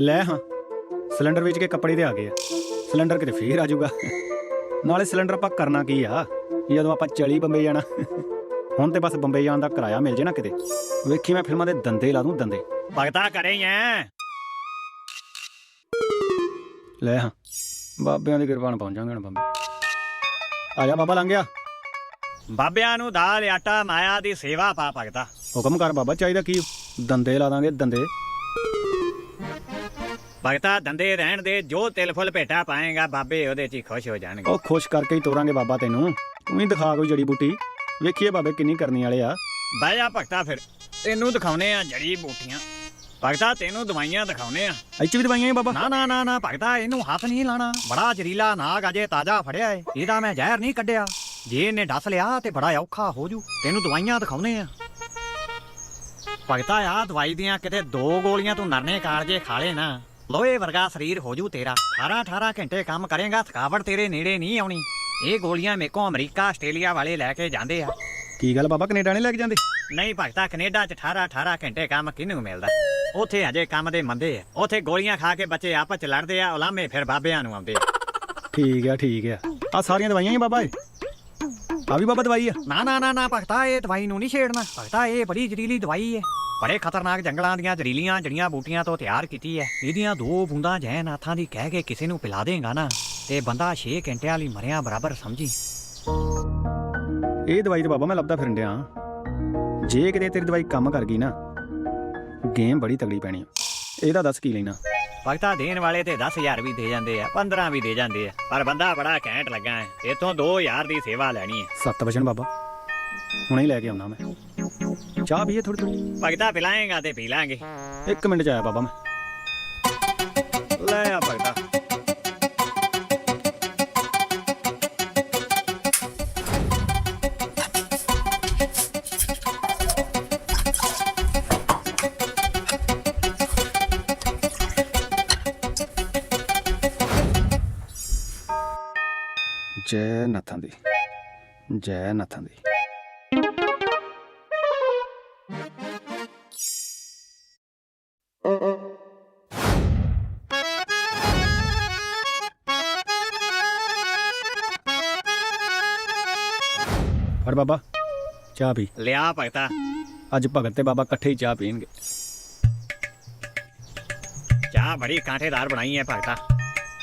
ਲੈ ਹਾਂ। ਸਿਲੰਡਰ ਵੇਚ ਕੇ ਕੱਪੜੇ ਤੇ ਆ ਗਏ ਆ। ਸਿਲੰਡਰ ਕਿਤੇ ਫੇਰ ਆ ਜਾਊਗਾ। ਨਾਲੇ ਸਿਲੰਡਰ ਆਪਾਂ ਕਰਨਾ ਕੀ ਆ? ਜਦੋਂ ਆਪਾਂ ਚਲੀ ਬੰਬਈ ਜਾਣਾ। ਹੁਣ ਤੇ ਬਸ ਬੰਬੇ ਜਾਣ ਦਾ ਕਿਰਾਇਆ ਮਿਲ ਜੇ ਨਾ ਕਿਤੇ। ਵੇਖੀ ਮੈਂ ਫਿਲਮਾਂ ਦੇ ਦੰਦੇ ਲਾ ਦੂੰ ਦੰਦੇ। ਭਗਤਾ ਕਰੇ ਐ। ਲੈ ਹਾਂ। ਬਾਬਿਆਂ ਦੀ ਕਿਰਪਾ ਨਾਲ ਪਹੁੰਚਾਂਗੇ ਹੁਣ ਬੰਬੇ। ਆ ਜਾ ਬਾਬਾ ਲੰਘ ਗਿਆ ਬਾਬਿਆਂ ਨੂੰ ਦਾਲ, ਆਟਾ, ਮਾਇਆ ਦੀ ਸੇਵਾ ਪਾ ਭਗਤਾ। ਹੁਕਮ ਕਰ ਬਾਬਾ, ਚਾਹੀਦਾ ਕੀ? ਦੰਦੇ ਲਾ ਦਾਂਗੇ ਦੰਦੇ। ਭਗਤਾ ਦੰਦੇ ਰਹਿਣ ਦੇ ਜੋ ਤਿਲ ਫੁੱਲ ਭੇਟਾ ਪਾਏਗਾ ਬਾਬੇ ਉਹਦੇ 'ਚ ਹੀ ਖੁਸ਼ ਹੋ ਜਾਣਗੇ। ਉਹ ਖੁਸ਼ ਕਰਕੇ ਹੀ ਤੋਰਾਂਗੇ ਬਾਬਾ ਤੈਨੂੰ। ਤੂੰ ਵੀ ਦਿਖਾ ਕੋਈ ਜੜੀ ਬੂਟੀ। ਵੇਖੀਏ ਬਾਬੇ ਕਿੰਨੀ ਕਰਨੀ ਵਾਲੇ ਆ। ਬਹਿ ਜਾ ਭਗਤਾ ਫਿਰ। ਤੈਨੂੰ ਦਿਖਾਉਨੇ ਆ ਜੜੀ ਬੂਟੀਆਂ। ਭਗਤਾ ਤੈਨੂੰ ਦਵਾਈਆਂ ਦਿਖਾਉਨੇ ਆ। ਇੱਚ ਵੀ ਦਵਾਈਆਂ ਹੀ ਬਾਬਾ। ਨਾ ਨਾ ਨਾ ਨਾ ਭਗਤਾ ਇਹਨੂੰ ਹੱਥ ਨਹੀਂ ਲਾਣਾ। ਬੜਾ ਜ਼ਰੀਲਾ ਨਾਗ ਅਜੇ ਤਾਜ਼ਾ ਫੜਿਆ ਏ। ਇਹਦਾ ਮੈਂ ਜ਼ਹਿਰ ਨਹੀਂ ਕੱਢਿਆ। ਜੇ ਇਹਨੇ ਡਸ ਲਿਆ ਤੇ ਬੜਾ ਔਖਾ ਹੋ ਜੂ। ਤੈਨੂੰ ਦਵਾਈਆਂ ਦਿਖਾਉਨੇ ਆ। ਭਗਤਾ ਆ ਦਵਾਈ ਦੀਆਂ ਕਿਤੇ ਦੋ ਗੋਲੀਆਂ ਤੂੰ ਨਰਨੇ ਕਾਲਜੇ ਖਾ ਲੇ ਨਾ। ਲੋਹੇ ਵਰਗਾ ਸਰੀਰ ਹੋ ਜੂ ਤੇਰਾ। 18 18 ਘੰਟੇ ਕੰਮ ਕਰੇਗਾ ਥਕਾਵਟ ਤੇਰੇ ਨੇੜੇ ਨਹੀਂ ਆਉਣੀ। ਇਹ ਗੋਲੀਆਂ ਮੇਕੋ ਅਮਰੀਕਾ ਆਸਟ੍ਰੇਲੀਆ ਵਾਲੇ ਲੈ ਕੇ ਜਾਂਦੇ ਆ। ਕੀ ਗੱਲ ਬਾਬਾ ਕੈਨੇਡਾ ਨਹੀਂ ਲੈ ਕੇ ਜਾਂਦੇ? ਨਹੀਂ ਭਗਤਾ ਕੈਨੇਡਾ ਚ 18 18 ਘੰਟੇ ਕੰਮ ਕਿਹਨੂੰ ਮਿਲਦਾ? ਉਥੇ ਅਜੇ ਕੰਮ ਦੇ ਮੰਦੇ ਆ। ਉਥੇ ਗੋਲੀਆਂ ਖਾ ਕੇ ਬੱਚੇ ਆਪਸ ਚ ਲੜਦੇ ਆ ਉਲਾਮੇ ਫਿਰ ਬਾਬਿਆਂ ਨੂੰ ਆਉਂਦੇ ਆ। ਠੀਕ ਆ ਠੀਕ ਆ। ਆ ਸਾਰੀਆਂ ਦਵਾਈਆਂ ਹੀ ਬਾਬਾ ਇਹ? ਆ ਵੀ ਬਾਬਾ ਦਵਾਈ ਆ। ਨਾ ਨਾ ਨਾ ਨਾ, ਭਗਤਾ ਇਹ ਦਵਾਈ ਨੂੰ ਨਹੀਂ ਛੇੜਨਾ। ਭਗਤਾ ਇਹ ਬੜੀ ਜ਼ਹਿਰੀਲੀ ਦਵਾਈ ਹੈ ਬੜੇ ਖਤਰਨਾਕ ਜੰਗਲਾਂ ਦੀਆਂ ਜ਼ਹਿਰੀਲੀਆਂ ਜੜੀਆਂ ਬੂਟੀਆਂ ਤੋਂ ਤਿਆਰ ਕੀਤੀ ਹੈ ਇਹਦੀਆਂ ਦੋ ਬੂੰਦਾਂ ਜੈਨ ਹੱਥਾਂ ਦੀ ਕਹਿ ਕੇ ਕਿਸੇ ਨੂੰ ਪਿਲਾ ਦੇਗਾ ਨਾ। ਤੇ ਬੰਦਾ 6 ਘੰਟਿਆਂ ਲਈ ਮਰਿਆ ਬਰਾਬਰ ਸਮਝੀ। ਇਹ ਦਵਾਈ ਤੇ ਬਾਬਾ ਮੈਂ ਲੱਭਦਾ ਫਿਰਨ ਡਿਆ। ਜੇ ਕਿਤੇ ਤੇਰੀ ਦਵਾਈ ਕੰਮ ਕਰ ਗਈ ਨਾ, ਗੇਮ ਬੜੀ ਤਗੜੀ ਪੈਣੀ ਆ। ਇਹਦਾ ਦੱਸ ਕੀ ਲੈਣਾ? ਭਗਤਾ ਦੇਣ ਵਾਲੇ ਤੇ 10000 ਵੀ ਦੇ ਜਾਂਦੇ ਆ 15 ਵੀ ਦੇ ਜਾਂਦੇ ਆ। ਪਰ ਬੰਦਾ ਬੜਾ ਘੈਂਟ ਲੱਗਾ ਹੈ। ਇਥੋਂ 2000 ਦੀ ਸੇਵਾ ਲੈਣੀ ਹੈ। ਸੱਤ ਵਜਣ ਬਾਬਾ। ਹੁਣੇ ਹੀ ਲੈ ਕੇ ਆਉਣਾ ਮੈਂ। ਚਾਹ ਪੀਏ ਥੋੜੀ ਥੋੜੀ ਭਗਤਾ ਪਿਲਾਏਗਾ ਤੇ ਪੀ ਲਾਂਗੇ। ਇੱਕ ਮਿੰਟ ਚ ਆਇਆ ਬਾਬਾ ਮੈਂ। ਜੈ ਨਾਥਾਂ ਦੀ ਜੈ ਨਾਥਾਂ ਦੀ। ਫੜ ਬਾਬਾ ਚਾਹ ਪੀ। ਲਿਆ ਭਗਤਾ। ਅੱਜ ਭਗਤ ਤੇ ਬਾਬਾ ਇਕੱਠੇ ਹੀ ਚਾਹ ਪੀਣਗੇ। ਚਾਹ ਬੜੀ ਕਾਂਟੇਦਾਰ ਬਣਾਈ ਹੈ ਭਗਤਾ।